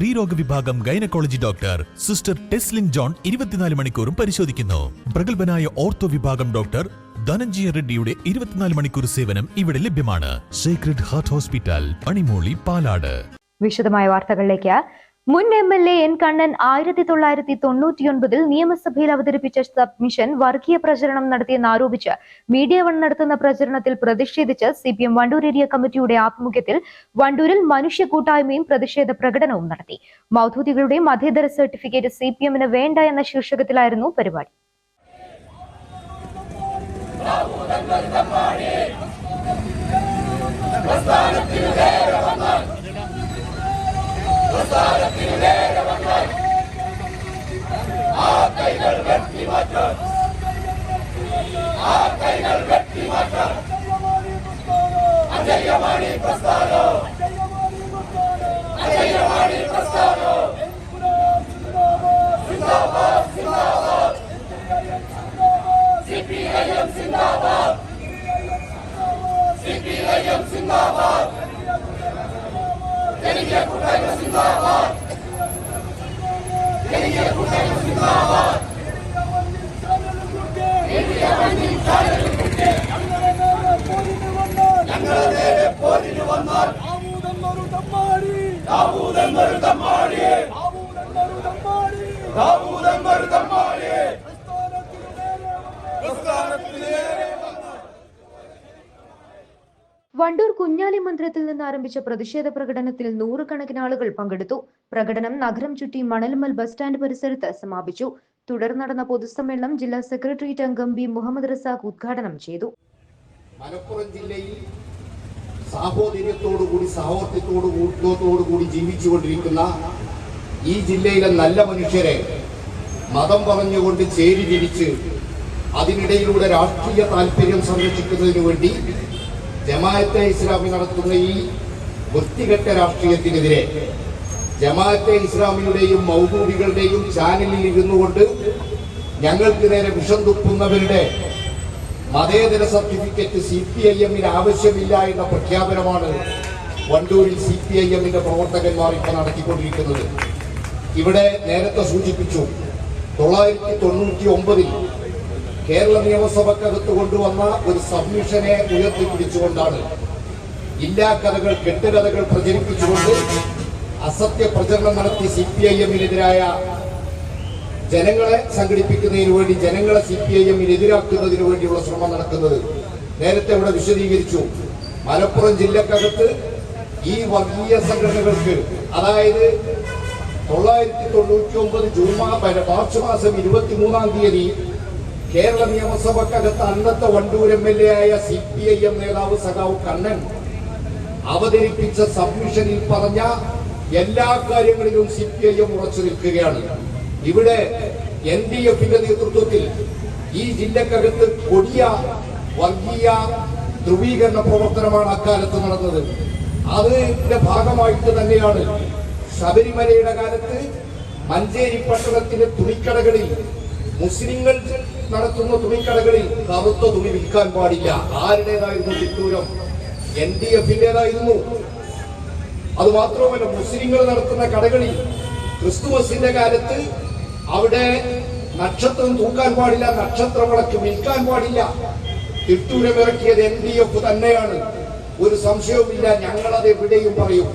സ്ത്രീരോഗ വിഭാഗം gynaecology doctor sister Teslin John ഇരുപത്തിനാല് മണിക്കൂറും പരിശോധിക്കുന്നു. പ്രഗത്ഭനായ ഓർത്തോ വിഭാഗം ഡോക്ടർ ധനഞ്ജയ റെഡ്ഡിയുടെ ഇരുപത്തിനാല് മണിക്കൂർ സേവനം ഇവിടെ ലഭ്യമാണ്. Secret heart hospital Panimooli Palad. വിശദമായ വാർത്തകളിലേക്ക് മുൻ M L A N Kannan ആയിരത്തി തൊള്ളായിരത്തി തൊണ്ണൂറ്റിയൊൻപതിൽ നിയമസഭയിൽ അവതരിപ്പിച്ച സബ്മിഷൻ വർഗീയ പ്രചരണം നടത്തിയെന്ന് ആരോപിച്ച് മീഡിയ വൺ നടത്തുന്ന പ്രചരണത്തിൽ പ്രതിഷേധിച്ച് C P M Wandoor area കമ്മിറ്റിയുടെ ആഭിമുഖ്യത്തിൽ വണ്ടൂരിൽ മനുഷ്യ കൂട്ടായ്മയും പ്രതിഷേധ പ്രകടനവും നടത്തി. മൗധൂതികളുടെ മധ്യതര സർട്ടിഫിക്കറ്റ് സി പി എമ്മിന് വേണ്ട എന്ന ശീർഷകത്തിലായിരുന്നു പരിപാടി. സംസാരത്തിനുവേറെ വന്നാൽ ആ കൈകൾ വെട്ടി മാറ്റാൻ ആ കൈകൾ വെട്ടി മാറ്റാൻ അജയമാണി പ്രസ്ഥാനം അജയമാണി പ്രസ്ഥാനം സിന്ദാബാദ് സിന്ദാബാദ് സി പി ഐ എം സിന്ദാബാദ് സി പി ഐ എം സിന്ദാബാദ് هي كلها زنداباد هي كلها زنداباد കുഞ്ഞാലി മന്ദിരത്തിൽ നിന്ന് ആരംഭിച്ച പ്രതിഷേധ പ്രകടനത്തിൽ നൂറുകണക്കിന് ആളുകൾ പങ്കെടുത്തു. പ്രകടനം നഗരം ചുറ്റി മണൽമൽ ബസ് സ്റ്റാൻഡ് പരിസരത്ത് സമാപിച്ചു. തുടർന്ന് നടന്ന പൊതുസമ്മേളനം ജില്ലാ സെക്രട്ടേറിയറ്റ് അംഗം ബി മുഹമ്മദ് റസാഖ് ഉദ്ഘാടനം ചെയ്തു. മലപ്പുറം ജില്ലയിൽ സാഹോദര്യത്തോടുകൂടി സഹോദരത്തോടുകൂടി ജീവിച്ചുകൊണ്ടിരിക്കുന്ന ഈ ജില്ലയിലെ നല്ല മനുഷ്യരെ മതം പറഞ്ഞുകൊണ്ട് ചേരി തിരിച്ച് അതിനിടയിലൂടെ രാഷ്ട്രീയ താല്പര്യം സംരക്ഷിക്കുന്നതിന് വേണ്ടി ജമാഅത്തെ ഇസ്ലാമി നടത്തുന്ന ഈ വൃത്തികെട്ട രാഷ്ട്രീയത്തിനെതിരെ ജമാഅത്തെ ഇസ്ലാമിയുടെയും മൗദൂദികളുടെയും ചാനലിൽ ഇരുന്നു കൊണ്ട് ഞങ്ങൾക്ക് നേരെ വിഷം തുപ്പുന്നവരുടെ മതേതര സർട്ടിഫിക്കറ്റ് സി പി ഐ എമ്മിന് ആവശ്യമില്ല എന്ന പ്രഖ്യാപനമാണ് വണ്ടൂരിൽ സി പി ഐ എമ്മിന്റെ പ്രവർത്തകന്മാർ ഇപ്പോൾ നടത്തിക്കൊണ്ടിരിക്കുന്നത്. ഇവിടെ നേരത്തെ സൂചിപ്പിച്ചു തൊള്ളായിരത്തി തൊണ്ണൂറ്റി ഒമ്പതിൽ കേരള നിയമസഭക്കകത്ത് കൊണ്ടുവന്ന ഒരു സബ്മിഷനെ ഉയർത്തിപ്പിടിച്ചുകൊണ്ടാണ് ഇല്ലാ കഥകൾ കെട്ടുകഥകൾ പ്രചരിപ്പിച്ചുകൊണ്ട് അസത്യ പ്രചരണം നടത്തി സി പി ഐ എമ്മിനെതിരായ ജനങ്ങളെ സംഘടിപ്പിക്കുന്നതിന് വേണ്ടി ജനങ്ങളെ സി പി ഐ എമ്മിനെതിരാക്കുന്നതിന് വേണ്ടിയുള്ള ശ്രമം നടക്കുന്നത് നേരത്തെ ഇവിടെ വിശദീകരിച്ചു. മലപ്പുറം ജില്ലക്കകത്ത് ഈ വർഗീയ സംഘടനകൾക്ക് അതായത് തൊള്ളായിരത്തി തൊണ്ണൂറ്റി ഒമ്പത് ജൂൺ മാർച്ച് മാസം ഇരുപത്തി മൂന്നാം തീയതി കേരള നിയമസഭക്കകത്ത് അന്നത്തെ വണ്ടൂർ എം എൽ എ ആയ സി പി ഐ എം നേതാവ് സഖാവ് കണ്ണൻ അവതരിപ്പിച്ച സബ്മിഷനിൽ പറഞ്ഞ എല്ലാ കാര്യങ്ങളിലും സി പി ഐ എം ഉറച്ചു നിൽക്കുകയാണ്. ഇവിടെ എൻ ഡി എഫിന്റെ നേതൃത്വത്തിൽ ഈ ജില്ലക്കകത്ത് കൊടിയ വർഗീയ ധ്രുവീകരണ പ്രവർത്തനമാണ് അക്കാലത്ത് നടന്നത്. അതിന്റെ ഭാഗമായിട്ട് തന്നെയാണ് ശബരിമലയുടെ കാലത്ത് മഞ്ചേരി പട്ടണത്തിന്റെ തുണിക്കടകളിൽ മുസ്ലിങ്ങൾ നടത്തുന്ന തുണിക്കടകളിൽ കറുത്ത തുണി വിൽക്കാൻ പാടില്ല. ആരുടേതായിരുന്നു തിട്ടൂരം? എൻ ഡി എഫിന്റേതായിരുന്നു. അത് മാത്രവുമല്ല മുസ്ലിങ്ങൾ നടത്തുന്ന കടകളിൽ ക്രിസ്തുമസിന്റെ കാലത്ത് അവിടെ നക്ഷത്രം തൂക്കാൻ പാടില്ല നക്ഷത്ര വിളക്ക് വിൽക്കാൻ പാടില്ല. തിട്ടൂരമിറക്കിയത് എൻ ഡി എഫ് തന്നെയാണ്. ഒരു സംശയവുമില്ല ഞങ്ങളത് എവിടെയും പറയും.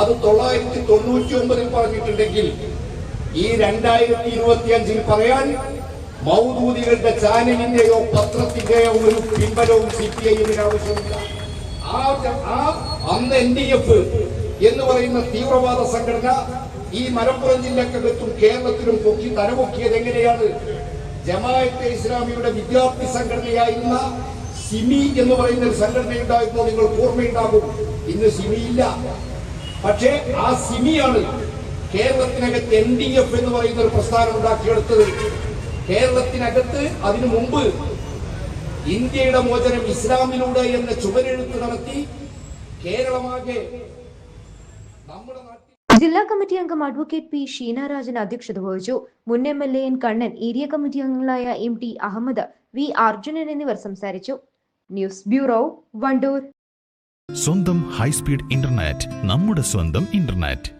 അത് തൊള്ളായിരത്തി തൊണ്ണൂറ്റി ഒമ്പതിൽ പറഞ്ഞിട്ടുണ്ടെങ്കിൽ ഈ രണ്ടായിരത്തി ഇരുപത്തി അഞ്ചിൽ പറയാൻ മൗദൂദികളുടെ ചാനലിന്റെയോ പത്രത്തിന്റെയോ ഒരു പിൻബലവും സി പി ഐഎമ്മിന് ആവശ്യമില്ല അന്ന് എൻ ഡി എഫ് എന്ന് പറയുന്ന തീവ്രവാദ സംഘടന ഈ മലപ്പുറം ജില്ലക്കകത്തും കേരളത്തിലും പൊക്കി തലപൊക്കിയത് എങ്ങനെയാണ്? ജമാഅത്തെ ഇസ്ലാമിയുടെ വിദ്യാർത്ഥി സംഘടനയായിരുന്ന സിമി എന്ന് പറയുന്ന ഒരു സംഘടന ഉണ്ടായിരുന്നു നിങ്ങൾ ഓർമ്മയുണ്ടാകും. ഇന്ന് സിമി ഇല്ല. പക്ഷേ ആ സിമിയാണ് കേരളത്തിനകത്ത് എൻ ഡി എഫ് എന്ന് പറയുന്ന ഒരു പ്രസ്ഥാനം ഉണ്ടാക്കിയെടുത്തത്. കേരളത്തിനകത്ത് അതിനു മുമ്പ് ഇന്ത്യയുടെ മോചനം ഇസ്ലാമിലൂടെ എന്ന ചുവരെഴുത്ത് നടത്തി കേരളമാകെ നമ്മുടെ ജില്ലാ കമ്മിറ്റി അംഗം അഡ്വക്കേറ്റ് പി ഷീനാരാജൻ അധ്യക്ഷത വഹിച്ചു. മുൻ M L A N Kannan area committee അംഗങ്ങളായ M T Ahammed V Arjunan എന്നിവർ സംസാരിച്ചു. News bureau Wandoor. സ്വന്തം ഹൈസ്പീഡ് ഇന്റർനെറ്റ് നമ്മുടെ സ്വന്തം ഇന്റർനെറ്റ്.